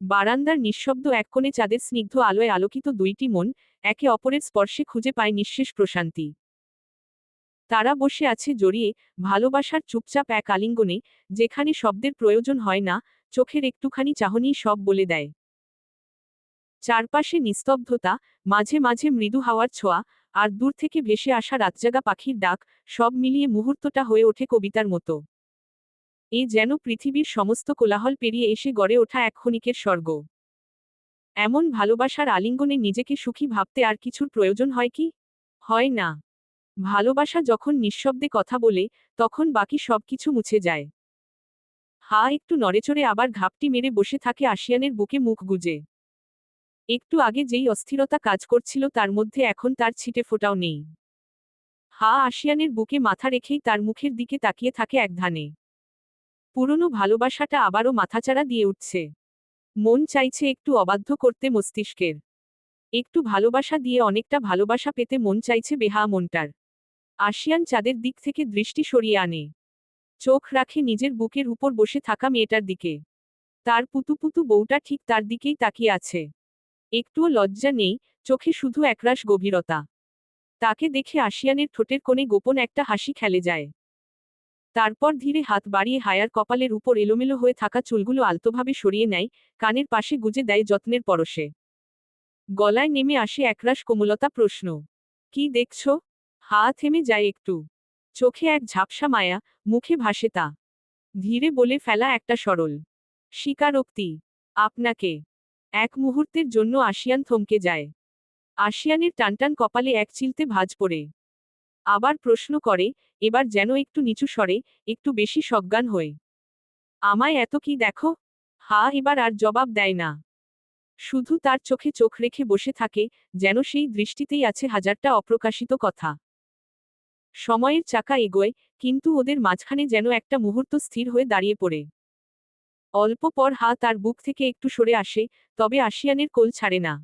বারান্দার নিঃশব্দ এক কোণে চাঁদের স্নিগ্ধ আলোয় আলোকিত দুইটি মন একে অপরের স্পর্শে খুঁজে পায় নিঃশেষ প্রশান্তি। তারা বসে আছে জড়িয়ে, ভালোবাসার চুপচাপ এক আলিঙ্গনে, যেখানে শব্দের প্রয়োজন হয় না, চোখের একটুখানি চাহনি সব বলে দেয়। চারপাশে নিস্তব্ধতা, মাঝে মাঝে মৃদু হাওয়ার ছোঁয়া, আর দূর থেকে ভেসে আসা রাতজাগা পাখির ডাক, সব মিলিয়ে মুহূর্তটা হয়ে ওঠে কবিতার মতো। এ যেন পৃথিবীর সমস্ত কোলাহল পেরিয়ে এসে গড়ে ওঠা এক ক্ষণিকের স্বর্গ। এমন ভালোবাসার আলিঙ্গনে নিজেকে সুখী ভাবতে আর কিছুর প্রয়োজন হয় কি? হয় না। ভালোবাসা যখন নিঃশব্দে কথা বলে, তখন বাকি সবকিছু মুছে যায়। হা একটু নড়েচড়ে আবার ঘাপটি মেরে বসে থাকে আশিয়ানের বুকে মুখ গুজে। একটু আগে যেই অস্থিরতা কাজ করছিল তার মধ্যে এখন তার ছিটে ফোটাও নেই। হা আশিয়ানের বুকে মাথা রেখেই তার মুখের দিকে তাকিয়ে থাকে এক ধানে পুরনো ভালোবাসাটা আবারও মাথাচাড়া দিয়ে উঠছে। মন চাইছে একটু অবাধ্য করতে মস্তিষ্কের। একটু ভালোবাসা দিয়ে অনেকটা ভালোবাসা পেতে মন চাইছে বেহা মনটার। আশিয়ান চাঁদের দিক থেকে দৃষ্টি সরিয়ে আনে। চোখ রাখে নিজের বুকের উপর বসে থাকা মেয়েটার দিকে। তার পুতুপুতু বউটা ঠিক তার দিকেই তাকিয়ে আছে। একটুও লজ্জা নেই, চোখে শুধু একরাশ গভীরতা। তাকে দেখে আশিয়ানের ঠোঁটের কোণে গোপন একটা হাসি খেলে যায়। তারপর ধীরে হাত বাড়িয়ে হায়ার কপালের উপর এলোমেলো হয়ে থাকা চুলগুলো আলতোভাবে সরিয়ে নেয়, কানের পাশে গুজে দেয় যত্নের পরশে। গলায় নেমে আসে একরাশ কোমলতা প্রশ্ন, কি দেখছ? হা থেমে যায় একটু। চোখে এক ঝাপসা মায়া, মুখে ভাসে তা। ধীরে বলে ফেলা একটা সরল। স্বীকারোক্তি, আপনাকে। এক মুহূর্তের জন্য আশিয়ান থমকে যায়। আশিয়ানের টানটান কপালে এক চিলতে ভাঁজ পড়ে। আবার প্রশ্ন করে, এবার যেন একটু নিচু স্বরে, একটু বেশি সজ্ঞান হয়ে আমায় এত কি দেখো? হা, এবার আর জবাব দেয় না। শুধু তার চোখে চোখ রেখে বসে থাকে, যেন সেই দৃষ্টিতেই আছে হাজারটা অপ্রকাশিত কথা। সময়ের চাকা এগোয়, কিন্তু ওদের মাঝখানে যেন একটা মুহূর্ত স্থির হয়ে দাঁড়িয়ে পড়ে। অল্প পর হা তার বুক থেকে একটু সরে আসে, তবে আশিয়ানের কোল ছাড়ে না।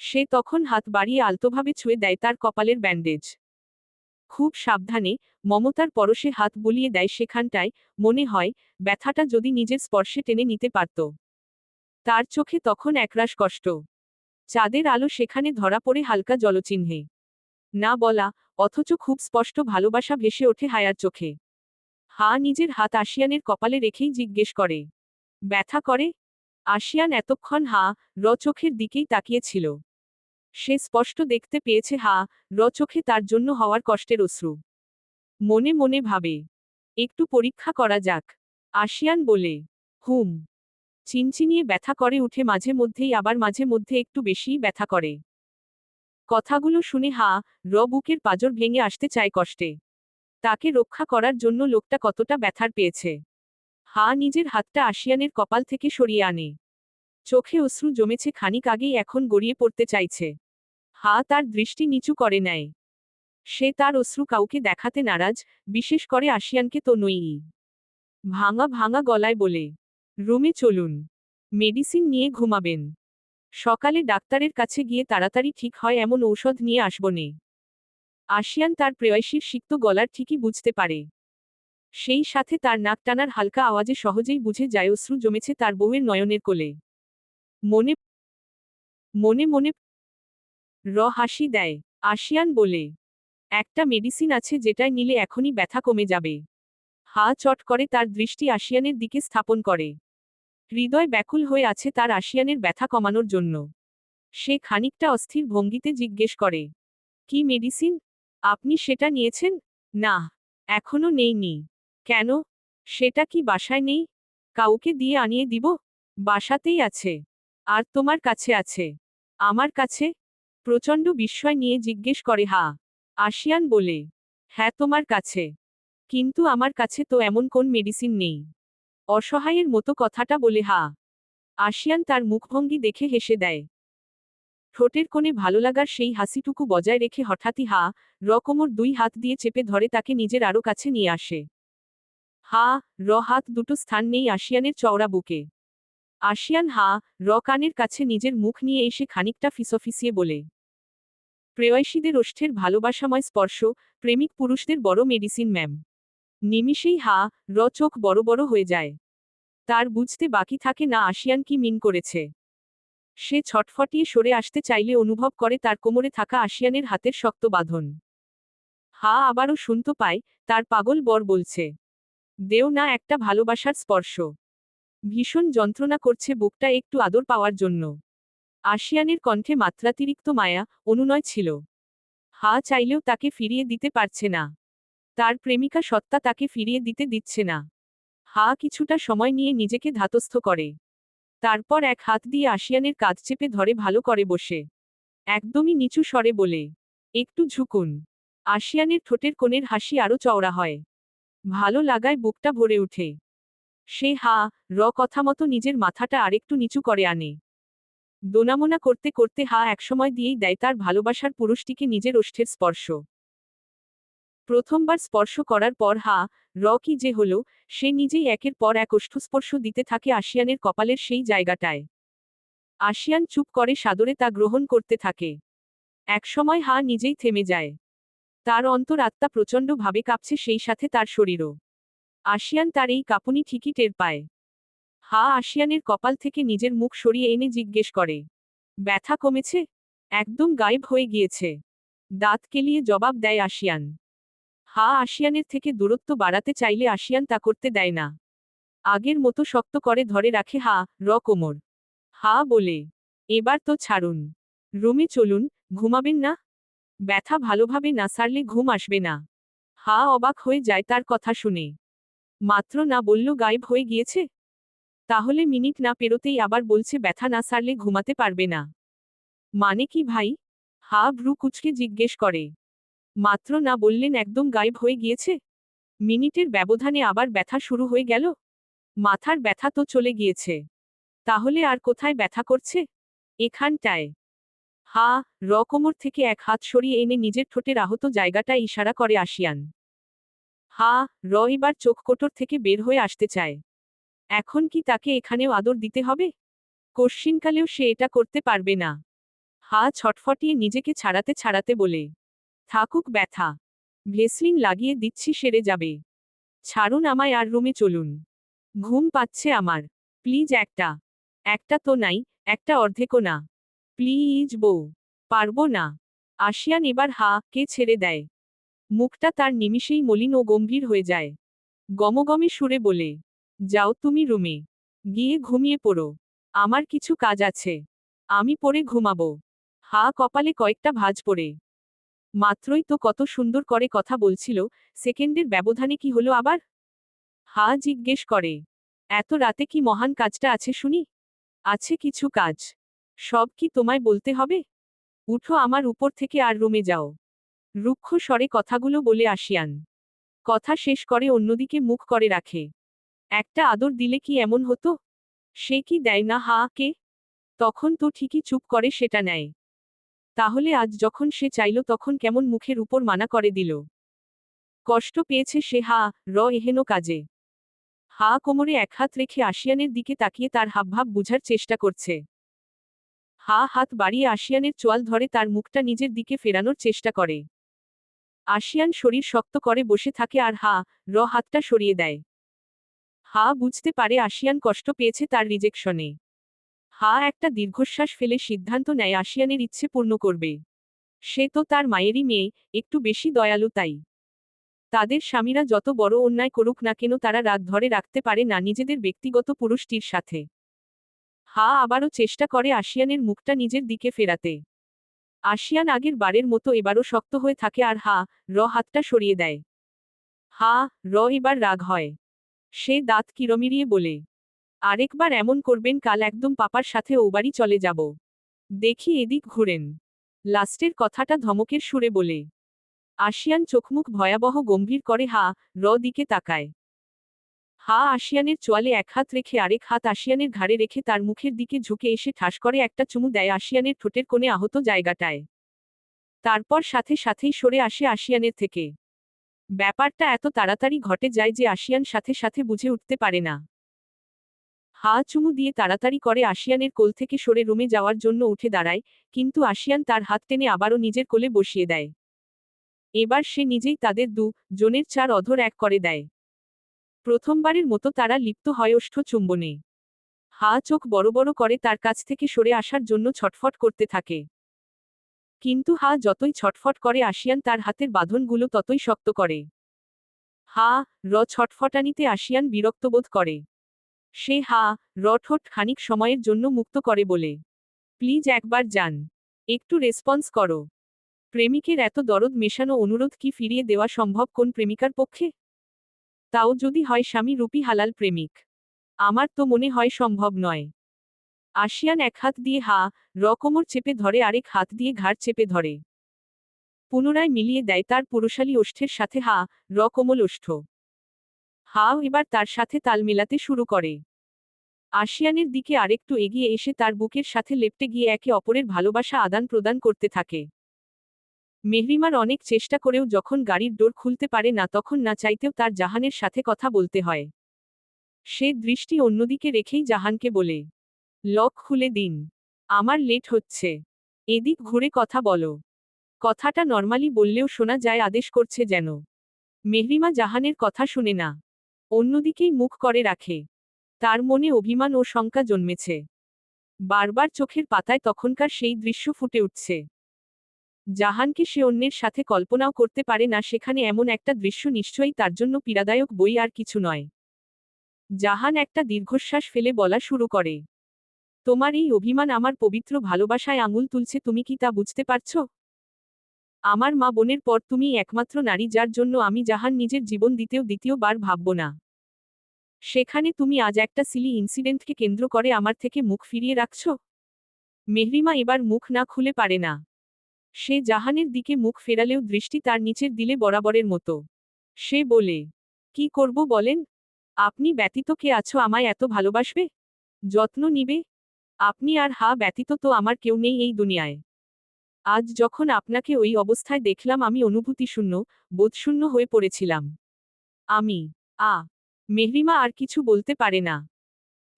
সে তখন হাত বাড়িয়ে আলতোভাবে ছুঁয়ে দেয় তার কপালের ব্যান্ডেজ। খুব সাবধানে মমতার পরশে হাত বুলিয়ে দেয় সেখানটায়, মনে হয়, ব্যথাটা যদি নিজের স্পর্শে টেনে নিতে পারত। তার চোখে তখন একরাশ কষ্ট। চাঁদের আলো সেখানে ধরা পড়ে হালকা জলচিহ্নে। না বলা, অথচ খুব স্পষ্ট ভালোবাসা ভেসে ওঠে হায়ার চোখে। হা নিজের হাত আশিয়ানের কপালে রেখেই জিজ্ঞেস করে, ব্যথা করে? আশিয়ান এতক্ষণ হা, র চোখের দিকেই তাকিয়েছিল। সে স্পষ্ট দেখতে পেয়েছে, হা, র চোখে তার জন্য হওয়ার কষ্টের অশ্রু। মনে মনে ভাবে, একটু পরীক্ষা করা যাক। আশিয়ান বলে, হুম। চিনচিনিয়ে ব্যথা করে উঠে মাঝে মধ্যেই আবার মাঝে মধ্যে একটু বেশিই ব্যথা করে। কথাগুলো শুনে, হা, র বুকের পাজর ভেঙে আসতে চায় কষ্টে। তাকে রক্ষা করার জন্য লোকটা কতটা ব্যথার পেয়েছে। হা নিজের হাতটা আশিয়ানের কপাল থেকে সরিয়ে আনে। চোখে অশ্রু জমেছে খানিক আগেই এখন গড়িয়ে পড়তে চাইছে। হা তার দৃষ্টি নিচু করে নেয় সে তার অশ্রু কাউকে দেখাতে নারাজ, বিশেষ করে আশিয়ানকে তো নই। ভাঙা ভাঙা গলায় বলে, রুমে চলুন। মেডিসিন নিয়ে ঘুমাবেন। সকালে ডাক্তারের কাছে গিয়ে তাড়াতাড়ি ঠিক হয় এমন ঔষধ নিয়ে আসবনে আশিয়ান তার প্রেয়সীর সিক্ত গলার ঠিকই বুঝতে পারে। সেই সাথে তার নাক টানার হালকা আওয়াজে সহজেই বুঝে যায় অশ্রু জমেছে তার বউয়ের নয়নের কোলে। মনে মনে মনে র হাসি দেয়। আশিয়ান বলে, একটা মেডিসিন আছে যেটায় নিলে এখনই ব্যথা কমে যাবে হা চট করে তার দৃষ্টি আশিয়ানের দিকে স্থাপন করে। হৃদয় ব্যাকুল হয়ে আছে তার আশিয়ানের ব্যথা কমানোর জন্য। সে খানিকটা অস্থির ভঙ্গিতে জিজ্ঞেস করে, কি মেডিসিন? আপনি সেটা নিয়েছেন? না, এখনও নেইনি। কেন? সেটা কি বাসায় নেই? কাউকে দিয়ে আনিয়ে দিব? বাসাতেই আছে। আর তোমার কাছে আছে। আমার কাছে? প্রচণ্ড বিস্ময় নিয়ে জিজ্ঞেস করে, হা। আশিয়ান বলে হ্যাঁ তোমার কাছে। কিন্তু আমার কাছে তো এমন কোন মেডিসিন নেই। অসহায়ের মতো কথাটা বলে, হা। আশিয়ান তার মুখভঙ্গি দেখে হেসে দেয়। ঠোঁটের কোণে ভালো লাগার সেই হাসিটুকু বজায় রেখে হঠাৎই, হা। রকমর দুই হাত দিয়ে চেপে ধরে তাকে নিজের আরও কাছে নিয়ে আসে। হা, র হাত দুটো স্থান নেই আশিয়ানের চওড়া বুকে। আশিয়ান হা র কানের কাছে নিজের মুখ নিয়ে এসে খানিকটা ফিসফিসিয়ে বলে, প্রেয়সীদের ওষ্ঠের ভালোবাসাময় স্পর্শ, প্রেমিক পুরুষদের বড় মেডিসিন ম্যাম নিমিষেই হা র চোখ বড় বড় হয়ে যায়। তার বুঝতে বাকি থাকে না আসিয়ান কি মিন করেছে। সে ছটফটিয়ে সরে আসতে চাইলে অনুভব করে তার কোমরে থাকা আসিয়ানের হাতের শক্ত বাঁধন। হা আবারও শুনতে পায়, তার পাগল বর বলছে, দেও না একটা ভালোবাসার স্পর্শ। ভীষণ যন্ত্রণা করছে বুকটা একটু আদর পাওয়ার জন্য। আসিয়ানের কণ্ঠে মাত্রাতিরিক্ত মায়া, অনুনয় ছিল। হা চাইলেও তাকে ফিরিয়ে দিতে পারছে না। তার প্রেমিকা সত্তা তাকে ফিরিয়ে দিতে দিচ্ছে না। হা কিছুটা সময় নিয়ে নিজেকে ধাতস্থ করে। তারপর এক হাত দিয়ে আসিয়ানের কাঁধ চেপে ধরে ভালো করে বসে। একদমই নিচু স্বরে বলে, একটু ঝুকুন। আসিয়ানের ঠোঁটের কোণের হাসি আরও চওড়া হয়। ভালো লাগায় বুকটা ভরে উঠে সে হা, র কথা মতো নিজের মাথাটা আরেকটু নিচু করে আনে। দোনামোনা করতে করতে হা একসময় দিয়েই দেয় তার ভালোবাসার পুরুষটিকে নিজের ওষ্ঠের স্পর্শ। প্রথমবার স্পর্শ করার পর হা, র কি যে হল, সে নিজেই একের পর এক ওষ্ঠস্পর্শ দিতে থাকে আসিয়ানের কপালের সেই জায়গাটায়। আসিয়ান চুপ করে সাদরে তা গ্রহণ করতে থাকে। একসময় হা নিজেই থেমে যায়। তার অন্তর আত্মা প্রচণ্ড ভাবে কাঁপছে সেই সাথে তার শরীরও। আসিয়ান তার এই কাঁপুনি ঠিকই টের পায়। হা আসিয়ানের কপাল থেকে নিজের মুখ সরিয়ে এনে জিজ্ঞেস করে, ব্যথা কমেছে? একদম গায়েব হয়ে গিয়েছে। দাঁত কেলিয়ে জবাব দেয় আসিয়ান। হা আসিয়ানের থেকে দূরত্ব বাড়াতে চাইলে আসিয়ান তা করতে দেয় না। আগের মতো শক্ত করে ধরে রাখে হা, র কোমর। হা বলে, এবার তো ছাড়ুন। রুমে চলুন, ঘুমাবেন না? ব্যথা ভালোভাবে না সারলে ঘুম আসবে না। হা অবাক হয়ে যায় তার কথা শুনে। মাত্র না বলল, গায়েব হয়ে গিয়েছে? তাহলে মিনিট না পেরোতেই আবার বলছে, ব্যথা না সারলে ঘুমাতে পারবে না। মানে কি ভাই? হা ভ্রু কুচকে জিজ্ঞেস করে। মাত্র না বললেন, একদম গায়েব হয়ে গিয়েছে? মিনিটের ব্যবধানে আবার ব্যথা শুরু হয়ে গেল? মাথার ব্যথা তো চলে গিয়েছে। তাহলে আর কোথায় ব্যথা করছে? এখানটায়। হা রকমর থেকে এক হাত সরিয়ে এনে নিজের ঠোঁটের আহত জায়গাটা ইশারা করে আসিয়ান। হা র এবার চোখ কোটর থেকে বের হয়ে আসতে চায়। এখন কি তাকে এখানেও আদর দিতে হবে? কশ্চিনকালেও সে এটা করতে পারবে না। হা ছটফটিয়ে নিজেকে ছাড়াতে ছাড়াতে বলে, থাকুক ব্যথা, ভেসলিন লাগিয়ে দিচ্ছি সেরে যাবে। ছাড়ুন আমায় আর রুমে চলুন। ঘুম পাচ্ছে আমার। প্লিজ একটা একটা তো নাই, একটা অর্ধেকও না। প্লিজ বউ, পারব না। আসিয়ান এবার হা, কে ছেড়ে দেয়? মুখটা তার নিমিষেই মলিন ও গম্ভীর হয়ে যায়। গমগমে সুরে বলে, যাও তুমি রুমে, গিয়ে ঘুমিয়ে পড়ো। আমার কিছু কাজ আছে। আমি পরে ঘুমাবো। হা কপালে কয়েকটা ভাজ পড়ে। মাত্রই তো কত সুন্দর করে কথা বলছিল, সেকেন্ডের ব্যবধানে কি হলো আবার? হা জিজ্ঞেস করে, এত রাতে কি মহান কাজটা আছে শুনি? আছে কিছু কাজ। সব কি তোমায় বলতে হবে? উঠো আমার উপর থেকে আর রুমে যাও। রুক্ষ স্বরে কথাগুলো বলে আসিয়ান। কথা শেষ করে অন্যদিকে মুখ করে রাখে। একটা আদর দিলে কি এমন হতো? সে কি দেয় না, হা, কে? তখন তো ঠিকই চুপ করে সেটা নেয়। তাহলে আজ যখন সে চাইল তখন কেমন মুখের উপর মানা করে দিল? কষ্ট পেয়েছে সে, হা, র, এহেন কাজে। হা, কোমরে এক হাত রেখে আসিয়ানের দিকে তাকিয়ে তার হাবভাব বুঝার চেষ্টা করছে। হা, হাত বাড়িয়ে আসিয়ানের চোয়াল ধরে তার মুখটা নিজের দিকে ফেরানোর চেষ্টা করে। আসিয়ান শরীর শক্ত করে বসে থাকে আর হা, র হাতটা সরিয়ে দেয়। হা বুঝতে পারে আসিয়ান কষ্ট পেয়েছে তার রিজেকশনে। হা একটা দীর্ঘশ্বাস ফেলে সিদ্ধান্ত নেয় আসিয়ানের ইচ্ছে পূর্ণ করবে। সে তো তার মায়েরই মেয়ে, একটু বেশি দয়ালু তাই। তাদের স্বামীরা যত বড় অন্যায় করুক না কেন তারা রাত ধরে রাখতে পারে না নিজেদের ব্যক্তিগত পুরুষটির সাথে। হা আবারও চেষ্টা করে আসিয়ানের মুখটা নিজের দিকে ফেরাতে। আসিয়ান আগের বারের মতো এবারও শক্ত হয়ে থাকে আর হা, র হাতটা সরিয়ে দেয়। হা, র এবার রাগ হয়। সে দাঁত কিরমিরিয়ে বলে, আরেকবার এমন করবেন, কাল একদম পাপার সাথে ও বাড়ি চলে যাব। দেখি এদিক ঘুরেন। লাস্টের কথাটা ধমকের সুরে বলে। আসিয়ান চোখমুখ ভয়াবহ গম্ভীর করে হা, র দিকে তাকায়। হা আসিয়ানের চোয়ালে এক হাত রেখে আরেক হাত আসিয়ানের ঘাড়ে রেখে তার মুখের দিকে ঝুঁকে এসে ঠাস করে একটা চুমু দেয় আসিয়ানের ঠোঁটের কোণে আহত জায়গাটায়। তারপর সাথে সাথেই সরে আসে আসিয়ানের থেকে। ব্যাপারটা এত তাড়াতাড়ি ঘটে যায় যে আসিয়ান সাথে সাথে বুঝে উঠতে পারে না। হা চুমু দিয়ে তাড়াতাড়ি করে আসিয়ানের কোল থেকে সরে রুমে যাওয়ার জন্য উঠে দাঁড়ায়, কিন্তু আসিয়ান তার হাত টেনে আবারও নিজের কোলে বসিয়ে দেয়। এবার সে নিজেই তাদের দু জনের চার অধর এক করে দেয়। প্রথমবারের মতো তারা লিপ্ত হয় ওষ্ঠ চুম্বনে। হা চোখ বড় বড় করে তার কাছ থেকে সরে আসার জন্য ছটফট করতে থাকে। কিন্তু হা যতই ছটফট করে আসিয়ান তার হাতের বাঁধনগুলো ততই শক্ত করে। হা, র ছটফটানিতে আসিয়ান বিরক্তবোধ করে। সে হা, র ঠোঁট খানিক সময়ের জন্য মুক্ত করে বলে, প্লিজ একবার যান। একটু রেসপন্স করো। প্রেমিকের এত দরদ মেশানো অনুরোধ কি ফিরিয়ে দেওয়া সম্ভব কোন প্রেমিকার পক্ষে? তাও যদি হয় স্বামী রূপী হালাল প্রেমিক। আমার তো মনে হয় সম্ভব নয়। আসিয়ান এক হাত দিয়ে হা, র কোমর চেপে ধরে, আরেক হাত দিয়ে ঘাড় চেপে ধরে। পুনরায় মিলিয়ে দেয় তার পুরুষালী ওষ্ঠের সাথে হা, র কোমল ওষ্ঠ। হাও এবার তার সাথে তাল মেলাতে শুরু করে। আসিয়ানের দিকে আরেকটু এগিয়ে এসে তার বুকের সাথে লেপটে গিয়ে একে অপরের ভালোবাসা আদান প্রদান করতে থাকে। মেহরিমার অনেক চেষ্টা করেও যখন গাড়ির ডোর খুলতে পারে না তখন না চাইতেও তার জাহানের সাথে কথা বলতে হয়। সে দৃষ্টি অন্যদিকে রেখেই জাহানকে বলে, লক খুলে দিন। আমার লেট হচ্ছে। এদিক ঘুরে কথা বলো। কথাটা নর্মালি বললেও শোনা যায় আদেশ করছে যেন মেহরিমা জাহানের কথা শুনে না। অন্যদিকেই মুখ করে রাখে। তার মনে অভিমান ও শঙ্কা জন্মেছে। বারবার চোখের পাতায় তখনকার সেই দৃশ্য ফুটে উঠছে। জাহানকে সে অন্যের সাথে কল্পনাও করতে পারে না, সেখানে এমন একটা দৃশ্য নিশ্চয়ই তার জন্য পীড়াদায়ক বই আর কিছু নয়। জাহান একটা দীর্ঘশ্বাস ফেলে বলা শুরু করে, তোমার এই অভিমান আমার পবিত্র ভালোবাসায় আঙুল তুলছে, তুমি কি তা বুঝতে পারছ? আমার মা বোনের পর তুমি একমাত্র নারী, যার জন্য আমি জাহান নিজের জীবন দিতেও দ্বিতীয়বার ভাবব না। সেখানে তুমি আজ একটা সিলি ইনসিডেন্টকে কেন্দ্র করে আমার থেকে মুখ ফিরিয়ে রাখছ? মেহরিমা এবার মুখ না খুলে পারে না। সে জাহানের দিকে মুখ ফেরালেও দৃষ্টি তার নিচের দিলে বরাবরের মতো। সে বলে, কি করব বলেন? আপনি ব্যতীত কে আছো আমায় এত ভালোবাসবে? যত্ন নিবে? আপনি আর হা ব্যতীত তো আমার কেউ নেই এই দুনিয়ায়। আজ যখন আপনাকে ওই অবস্থায় দেখলাম আমি অনুভূতিশূন্য, বোধশূন্য হয়ে পড়েছিলাম। আমি, আ, মেহরিমা আর কিছু বলতে পারে না।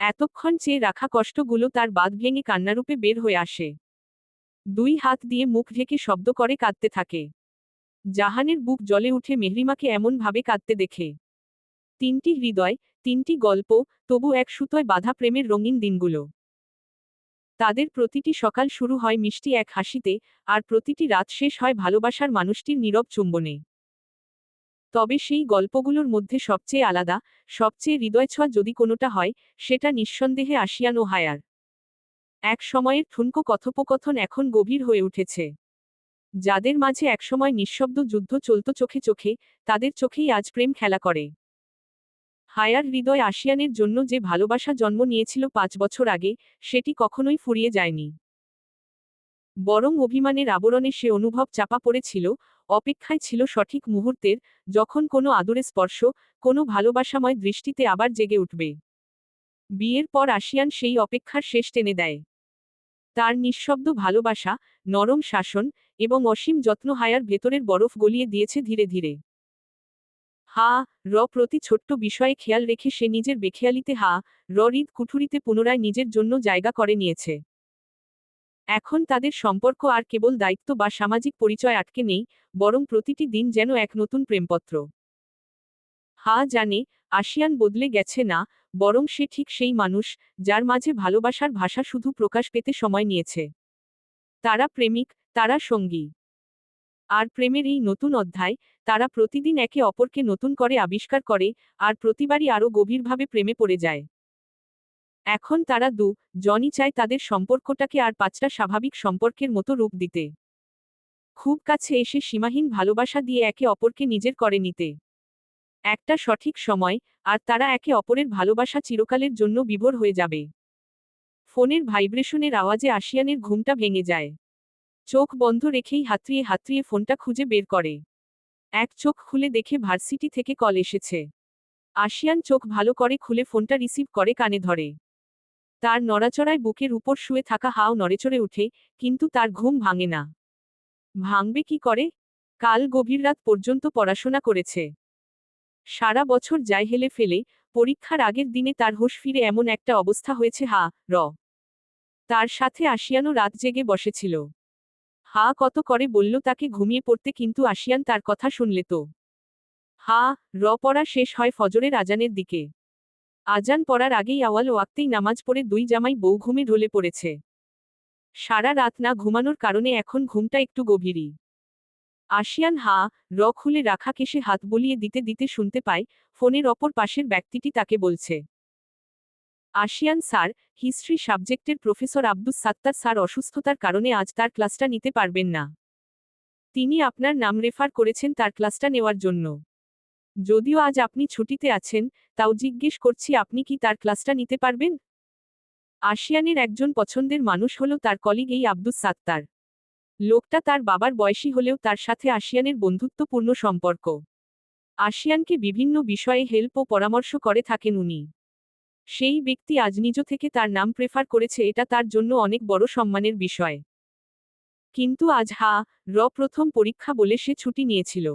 এতক্ষণ চেয়ে রাখা কষ্টগুলো তার বাদ ভেঙে কান্নারূপে বের হয়ে আসে। দুই হাত দিয়ে মুখ ঢেকে শব্দ করে কাঁদতে থাকে। জাহানের বুক জলে উঠে মেহরিমাকে এমনভাবে কাঁদতে দেখে। তিনটি হৃদয়, তিনটি গল্প, তবু এক সুতোয় বাধা প্রেমের রঙিন দিনগুলো। তাদের প্রতিটি সকাল শুরু হয় মিষ্টি এক হাসিতে, আর প্রতিটি রাত শেষ হয় ভালোবাসার মানুষটির নীরব চুম্বনে। তবে সেই গল্পগুলোর মধ্যে সবচেয়ে আলাদা, সবচেয়ে হৃদয়ছোঁয়া যদি কোনোটা হয়, সেটা নিঃসন্দেহে আসিয়ান ও হায়ার এক সময়ের ঠুনকো কথোপকথন এখন গভীর হয়ে উঠেছে। যাদের মাঝে একসময় নিঃশব্দ যুদ্ধ চলত চোখে চোখে, তাদের চোখেই আজ প্রেম খেলা করে। হায়ার হৃদয় আসিয়ানের জন্য যে ভালোবাসা জন্ম নিয়েছিল পাঁচ বছর আগে, সেটি কখনোই ফুরিয়ে যায়নি। বরং অভিমানের আবরণে সে অনুভব চাপা পড়েছিল, অপেক্ষায় ছিল সঠিক মুহূর্তের, যখন কোনো আদরে স্পর্শ, কোনো ভালোবাসাময় দৃষ্টিতে আবার জেগে উঠবে। বিয়ের পর আসিয়ান সেই অপেক্ষার শেষ টেনে দেয়। তার নিঃশব্দ ভালোবাসা, নরম শাসন এবং অসীম যত্ন হায়ার ভেতরের বরফ গলিয়ে দিয়েছে ধীরে ধীরে। হা, র প্রতি ছোট্ট বিষয়ে খেয়াল রেখে সে নিজের বেখেয়ালিতে হা, র হৃদ কুঠুরিতে পুনরায় নিজের জন্য জায়গা করে নিয়েছে। এখন তাদের সম্পর্ক আর কেবল দায়িত্ব বা সামাজিক পরিচয় আটকে নেই, বরং প্রতিটি দিন যেন এক নতুন প্রেমপত্র। হা জানে আসিয়ান বদলে গেছে না, বরং সে ঠিক সেই মানুষ, যার মাঝে ভালোবাসার ভাষা শুধু প্রকাশ পেতে সময় নিয়েছে। তারা প্রেমিক, তারা সঙ্গী। আর প্রেমের এই নতুন অধ্যায়, তারা প্রতিদিন একে অপরকে নতুন করে আবিষ্কার করে, আর প্রতিবারই আরও গভীরভাবে প্রেমে পড়ে যায়। এখন তারা দু, জনই চায় তাদের সম্পর্কটাকে আর পাঁচটা স্বাভাবিক সম্পর্কের মতো রূপ দিতে। খুব কাছে এসে সীমাহীন ভালোবাসা দিয়ে একে অপরকে নিজের করে নিতে। একটা সঠিক সময়, আর তারা একে অপরের ভালোবাসা চিরকালের জন্য বিভোর হয়ে যাবে। ফোনের ভাইব্রেশনের আওয়াজে আসিয়ানের ঘুমটা ভেঙে যায়। চোখ বন্ধ রেখেই হাতড়িয়ে হাতড়িয়ে ফোনটা খুঁজে বের করে। এক চোখ খুলে দেখে ভার্সিটি থেকে কল এসেছে। আসিয়ান চোখ ভালো করে খুলে ফোনটা রিসিভ করে কানে ধরে। তার নড়াচড়ায় বুকের উপর শুয়ে থাকা হাও নড়েচড়ে উঠে কিন্তু তার ঘুম ভাঙে না। ভাঙবে কি করে? কাল গভীর রাত পর্যন্ত পড়াশোনা করেছে। সারা বছর যায় হেলে ফেলে পরীক্ষার আগের দিনে তার হুঁশ ফিরে এমন একটা অবস্থা হয়েছে, হা, র। তার সাথে আসিয়ানও রাত জেগে বসেছিল। হা কত করে বলল, তাকে ঘুমিয়ে পড়তে কিন্তু আসিয়ান তার কথা শুনলে তো। হা, র পড়া শেষ হয় ফজরের আজানের দিকে। আজান পড়ার আগেই আওয়াল ওয়াক্তেই নামাজ পড়ে দুই জামাই বউ ঘুমে ঢলে পড়েছে। সারা রাত না ঘুমানোর কারণে এখন ঘুমটা একটু গভীরই। আসিয়ান হা র খুলে রাখা কেশে হাত বলিয়ে দিতে দিতে শুনতে পায়, ফোনের অপর পাশের ব্যক্তিটি তাকে বলছে। আসিয়ান স্যার, হিস্ট্রি সাবজেক্টের প্রফেসর আব্দুস সাত্তার স্যার অসুস্থতার কারণে আজ তার ক্লাসটা নিতে পারবেন না। তিনি আপনার নাম রেফার করেছেন তার ক্লাসটা নেওয়ার জন্য। যদিও আজ আপনি ছুটিতে আছেন, তাও জিজ্ঞেস করছি আপনি কি তার ক্লাসটা নিতে পারবেন? আসিয়ানের একজন পছন্দের মানুষ হল তার কলিগ এই আব্দুস সাত্তার। লোকটা তার বাবার বয়সী হলেও তার সাথে আসিয়ানের বন্ধুত্বপূর্ণ সম্পর্ক। আসিয়ানকে বিভিন্ন বিষয়ে হেল্প ও পরামর্শ করে থাকেন উনি। সেই ব্যক্তি আজ নিজ থেকে তার নাম প্রেফার করেছে, এটা তার জন্য অনেক বড় সম্মানের বিষয়। কিন্তু আজ হা, র প্রথম পরীক্ষা বলে সে ছুটি নিয়েছিল।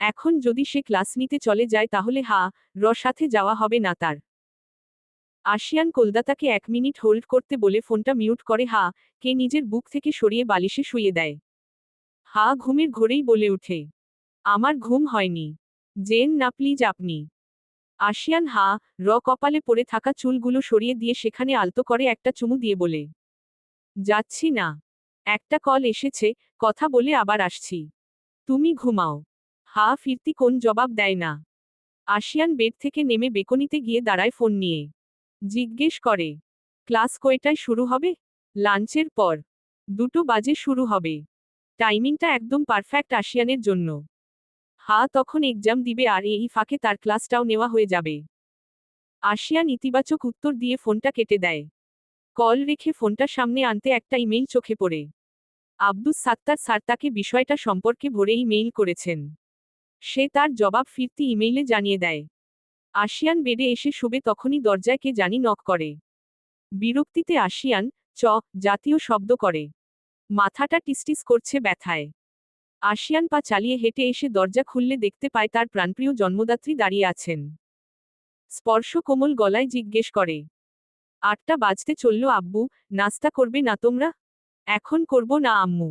এখন যদি সে ক্লাস নিতে চলে যায়, তাহলে হা, র সাথে যাওয়া হবে না তার। আসিয়ান কলকাতাকে এক মিনিট হোল্ড করতে বলে ফোনটা মিউট করে, হা, কে নিজের বুক থেকে সরিয়ে বালিশে শুয়ে দেয়। হা ঘুমের ঘোরেই বলে উঠে আমার ঘুম হয়নি, জেন না প্লিজ আপনি। আসিয়ান হা র কপালে পড়ে থাকা চুলগুলো সরিয়ে দিয়ে সেখানে আলতো করে একটা চুমু দিয়ে বলে, যাচ্ছি না, একটা কল এসেছে, কথা বলে আবার আসছি। তুমি ঘুমাও। হা ফিরতি কোন জবাব দেয় না। আসিয়ান বেড থেকে নেমে বেকনিতে গিয়ে দাঁড়ায় ফোন নিয়ে। জিজ্ঞেস করে, ক্লাস কয়টায় শুরু হবে? লাঞ্চের পর। দুটো বাজে শুরু হবে। টাইমিংটা একদম পারফেক্ট আসিয়ানের জন্য। হা, তখন এক্সাম দিবে আর এই ফাঁকে তার ক্লাসটাও নেওয়া হয়ে যাবে। আসিয়ান ইতিবাচক উত্তর দিয়ে ফোনটা কেটে দেয়। কল রেখে ফোনটা সামনে আনতে একটা ইমেইল চোখে পড়ে। আব্দুস সাত্তার স্যার তাকে বিষয়টা সম্পর্কে ভরে ইমেইল করেছেন। সে তার জবাব ফিরতি ইমেইলে জানিয়ে দেয়। আসিয়ান বেডে এসে শুবে তখনই দরজায় কে জানি নক করে। বিরক্তিতে আসিয়ান, চ, জাতীয় শব্দ করে। মাথাটা টিসটিস করছে ব্যথায়। আসিয়ান পা চালিয়ে হেঁটে এসে দরজা খুললে দেখতে পায় তার প্রাণপ্রিয় জন্মদাত্রী দাঁড়িয়ে আছেন। স্পর্শ কোমল গলায় জিজ্ঞেস করে, আটটা বাজতে চলল আব্বু, নাস্তা করবে না তোমরা? এখন করব না আম্মু।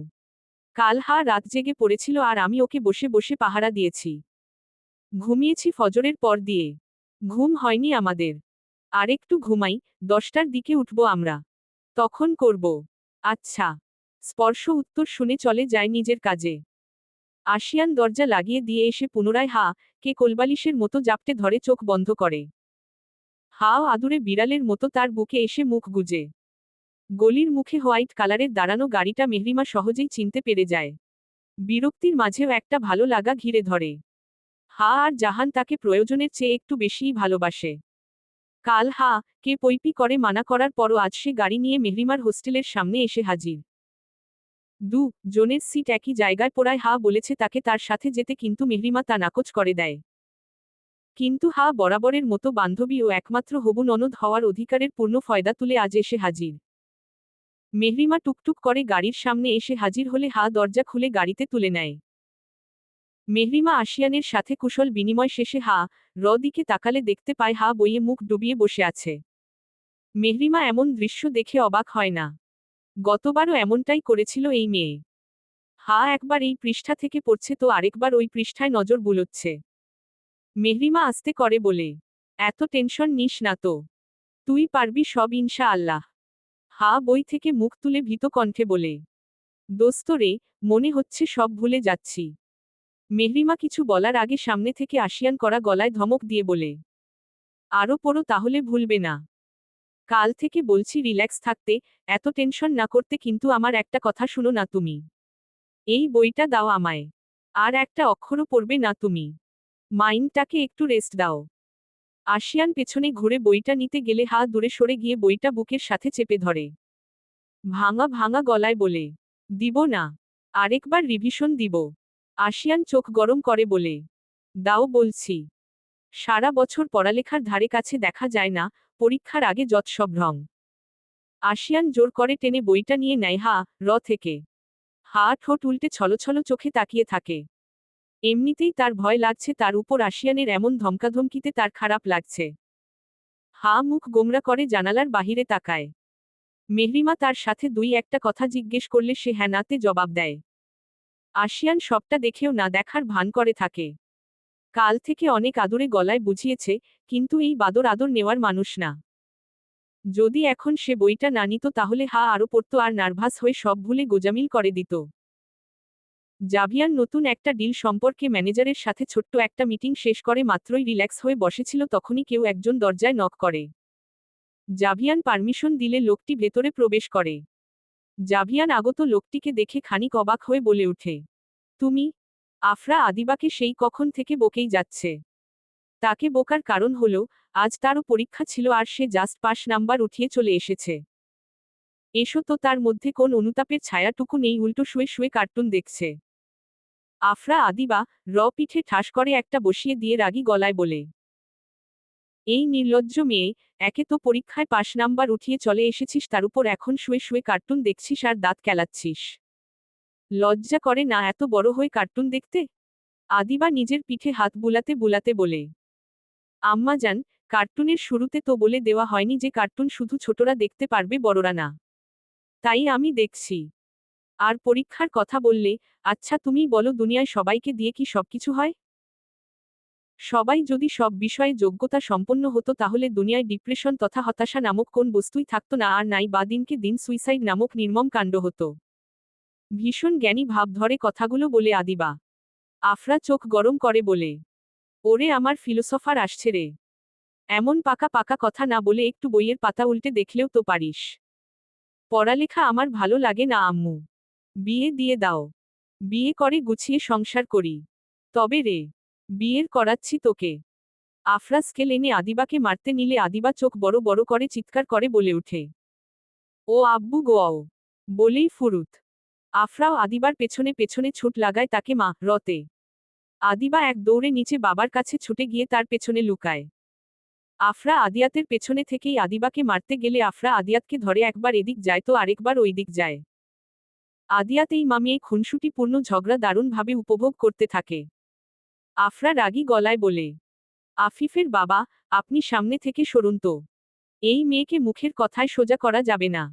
কাল হা রাত জেগে পড়েছিল আর আমি ওকে বসে বসে পাহারা দিয়েছি। ঘুমিয়েছি ফজরের পর দিয়ে। ঘুম হয়নি আমাদের। আরেকটু ঘুমাই, দশটার দিকে উঠব আমরা। তখন করব। আচ্ছা। স্পর্শ উত্তর শুনে চলে যায় নিজের কাজে। আসিয়ান দরজা লাগিয়ে দিয়ে এসে পুনরায় হা, কে কোলবালিশের মতো জাপটে ধরে চোখ বন্ধ করে। হাও আদুরে বিড়ালের মতো তার বুকে এসে মুখ গুজে। গলির মুখে হোয়াইট কালারের দাঁড়ানো গাড়িটা মেহরিমা সহজেই চিনতে পেরে যায়। বিরক্তির মাঝেও একটা ভালো লাগা ঘিরে ধরে। হা আর জাহান তাকে প্রয়োজনের চেয়ে একটু বেশিই ভালোবাসে। কাল হা, কে পৈপি করে মানা করার পরও আজ সে গাড়ি নিয়ে মেহরিমার হোস্টেলের সামনে এসে হাজির। দু, জনের সিট একই জায়গায় পড়ায় হা বলেছে তাকে তার সাথে যেতে কিন্তু মেহরিমা তা নাকচ করে দেয়। কিন্তু হা বরাবরের মতো বান্ধবী ও একমাত্র হবু ননদ হওয়ার অধিকারের পূর্ণ ফয়দা তুলে আজ এসে হাজির। মেহরিমা টুকটুক করে গাড়ির সামনে এসে হাজির হলে হা দরজা খুলে গাড়িতে তুলে নেয়। মেহরিমা আসিয়ানের সাথে কুশল বিনিময় শেষে হা, র দিকে তাকালে দেখতে পায় হা বইয়ে মুখ ডুবিয়ে বসে আছে। মেহরিমা এমন দৃশ্য দেখে অবাক হয় না। গতবারও এমনটাই করেছিল এই মেয়ে। হা একবার এই পৃষ্ঠা থেকে পড়ছে তো আরেকবার ওই পৃষ্ঠায় নজর বুলোচ্ছে। মেহরিমা আস্তে করে বলে, এত টেনশন নিস না তো। তুই পারবি সব ইনশা আল্লাহ। হা বই থেকে মুখ তুলে ভীত কণ্ঠে বলে, দোস্ত রে, মনে হচ্ছে সব ভুলে যাচ্ছি। মেহরিমা কিছু বলার আগে সামনে থেকে আসিয়ান করা গলায় ধমক দিয়ে বলে আরও পড়ো তাহলে ভুলবে না। কাল থেকে বলছি রিল্যাক্স থাকতে, এত টেনশন না করতে কিন্তু আমার একটা কথা শুনো না তুমি। এই বইটা দাও আমায়। আর একটা অক্ষরও পড়বে না তুমি। মাইন্ডটাকে একটু রেস্ট দাও আসিয়ান পেছনে ঘুরে বইটা নিতে গেলে হা দূরে সরে গিয়ে বইটা বুকের সাথে চেপে ধরে। ভাঙা ভাঙা গলায় বলে, দিব না। আরেকবার রিভিশন দিব। আসিয়ান চোখ গরম করে বলে, দাও বলছি। সারা বছর পড়ালেখার ধারে কাছে দেখা যায় না, পরীক্ষার আগে যত সব রং আসিয়ান জোর করে টেনে বইটা নিয়ে নেয় হা, র থেকে। হা ঠোঁট উল্টে ছলছল চোখে তাকিয়ে থাকে। এমনিতেই তার ভয় লাগছে, তার উপর আসিয়ানের এমন ধমকাধমকিতে তার খারাপ লাগছে। হা মুখ গোমরা করে জানালার বাহিরে তাকায়। মেহরিমা তার সাথে দুই একটা কথা জিজ্ঞেস করলে সে হ্যাঁ নাতে জবাব দেয় আসিয়ান সবটা দেখেও না দেখার ভান করে থাকে। কাল থেকে অনেক আদরে গলায় বুঝিয়েছে, কিন্তু এই বাদর আদর নেওয়ার মানুষ না। যদি এখন সে বইটা না নিত তাহলে হা আরও পড়তো আর নার্ভাস হয়ে সব ভুলে গোজামিল করে দিত। জাভিয়ান নতুন একটা ডিল সম্পর্কে ম্যানেজারের সাথে ছোট্ট একটা মিটিং শেষ করে মাত্রই রিল্যাক্স হয়ে বসেছিল তখনই কেউ একজন দরজায় নক করে। জাভিয়ান পারমিশন দিলে লোকটি ভেতরে প্রবেশ করে। জাভিয়ান আগত লোকটিকে দেখে খানিক অবাক হয়ে বলে ওঠে, তুমি? আফরা আদিবাকে সেই কখন থেকে বকেই যাচ্ছে। তাকে বোকার কারণ হল, আজ তারও পরীক্ষা ছিল আর সে জাস্ট পাশ নাম্বার উঠিয়ে চলে এসেছে। এসো তো তার মধ্যে কোন অনুতাপের ছায়াটুকু নেই উল্টো শুয়ে শুয়ে কার্টুন দেখছে। আফরা আদিবা, র পিঠে ঠাস করে একটা বসিয়ে দিয়ে রাগী গলায় বলে এই নির্লজ্জ মেয়ে একে তো পরীক্ষায় পাশ নাম্বার উঠিয়ে চলে এসেছিস, তার উপর এখন শুয়ে শুয়ে কার্টুন দেখছিস আর দাঁত কেলাচ্ছিস। লজ্জা করে না এত বড় হয়ে কার্টুন দেখতে? আদিবা নিজের পিঠে হাত বুলাতে বুলাতে বলে, আম্মা যান কার্টুনের শুরুতে তো বলে দেওয়া হয়নি যে কার্টুন শুধু ছোটরা দেখতে পারবে, বড়রা না। তাই আমি দেখছি। আর পরীক্ষার কথা বললে আচ্ছা তুমি বলো দুনিয়ায় সবাইকে দিয়ে কি সবকিছু হয়? সবাই যদি সব বিষয়ে যোগ্যতা সম্পন্ন হতো তাহলে দুনিয়ায় ডিপ্রেশন তথা হতাশা নামক কোন বস্তুই থাকতো না আর নাই বা দিনকে দিন সুইসাইড নামক নির্মম কাণ্ড হতো। ভীষণ জ্ঞানী ভাব ধরে কথাগুলো বলে আদিবা। আফরা চোখ গরম করে বলে, ওরে আমার ফিলোসফার আসছে রে। এমন পাকা পাকা কথা না বলে একটু বইয়ের পাতা উল্টে দেখলেও তো পারিস। পড়ালেখা আমার ভালো লাগে না আম্মু। বিয়ে দিয়ে দাও। বিয়ে করে গুছিয়ে সংসার করি। তবে রে বিয়ের করাচ্ছি তোকে। আফরা স্কেল এনে আদিবাকে মারতে নিলে আদিবা চোখ বড় বড় করে চিৎকার করে বলে উঠে ও আব্বু গোয়াও বলেই ফুরুত। আফরাও আদিবার পেছনে পেছনে ছুট লাগায় তাকে মা, রতে। আদিবা এক দৌড়ে নিচে বাবার কাছে ছুটে গিয়ে তার পেছনে লুকায়। আফরা আদিয়াতের পেছনে থেকেই আদিবাকে মারতে গেলে আফরা আদিয়াতকে ধরে একবার এদিক যায় তো আরেকবার ওই দিক যায়। আদিয়াত এই মামি এই খুনসুটিপূর্ণ ঝগড়া দারুণভাবে উপভোগ করতে থাকে। আফরা রাগী গলায় বলে, আফিফের বাবা, আপনি সামনে থেকে সরুন তো। এই মেয়েকে মুখের কথায় সোজা করা যাবে না।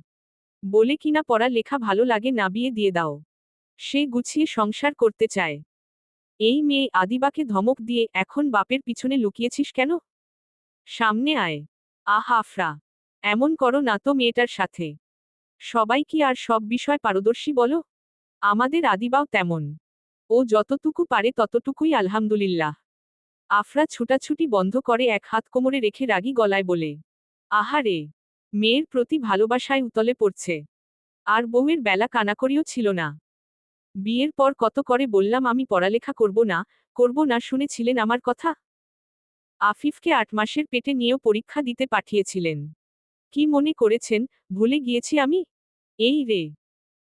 বলে কিনা পড়া লেখা ভালো লাগে না বিয়ে দিয়ে দাও। সে গুছিয়ে সংসার করতে চায়। এই মেয়ে আদিবাকে ধমক দিয়ে এখন বাপের পিছনে লুকিয়েছিস কেন? সামনে আয়। আহ আফরা, এমন করো না তো মেয়েটার সাথে। সবাই কি আর সব বিষয় পারদর্শী বলো? আমাদের আদিবাও তেমন। ও যতটুকু পারে ততটুকুই আলহামদুলিল্লাহ। আফরা ছুটাছুটি বন্ধ করে এক হাত কোমরে রেখে রাগী গলায় বলে আহারে মেয়ের প্রতি ভালোবাসায় উতলে পড়ছে। আর বউয়ের বেলা কানাকড়িও ছিল না। বিয়ের পর কত করে বললাম আমি পড়ালেখা করব না করব না শুনেছিলেন আমার কথা? আফিফকে আট মাসের পেটে নিয়েও পরীক্ষা দিতে পাঠিয়েছিলেন। কি মনে করেছেন, ভুলে গিয়েছি আমি? এই রে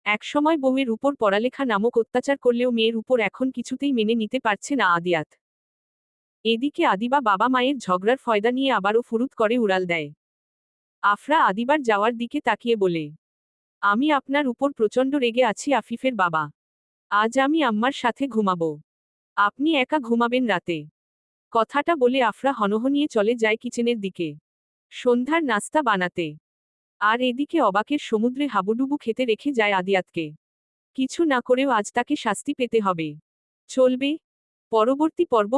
একসময় বউয়ের উপর পড়ালেখা নামক অত্যাচার করলেও মেয়ের উপর এখন কিছুতেই মেনে নিতে পারছে না আদিয়াত। এদিকে আদিবা বাবা মায়ের ঝগড়ার ফয়দা নিয়ে আবারও ফুরুত করে উড়াল দেয়। আফরা আদিবার যাওয়ার দিকে তাকিয়ে বলে, আমি আপনার উপর প্রচণ্ড রেগে আছি আফিফের বাবা। আজ আমি আম্মার সাথে ঘুমাব। আপনি একা ঘুমাবেন রাতে। কথাটা বলে আফরা হনহনিয়ে চলে যায় কিচেনের দিকে। সন্ধ্যার নাস্তা বানাতে। আর এদিকে অবাকের সমুদ্রে হাবুডুবু খেতে রেখে যায় আদিয়াতকে। কিছু না করেও আজ তাকে শাস্তি পেতে হবে। চলবে। পরবর্তী পর্ব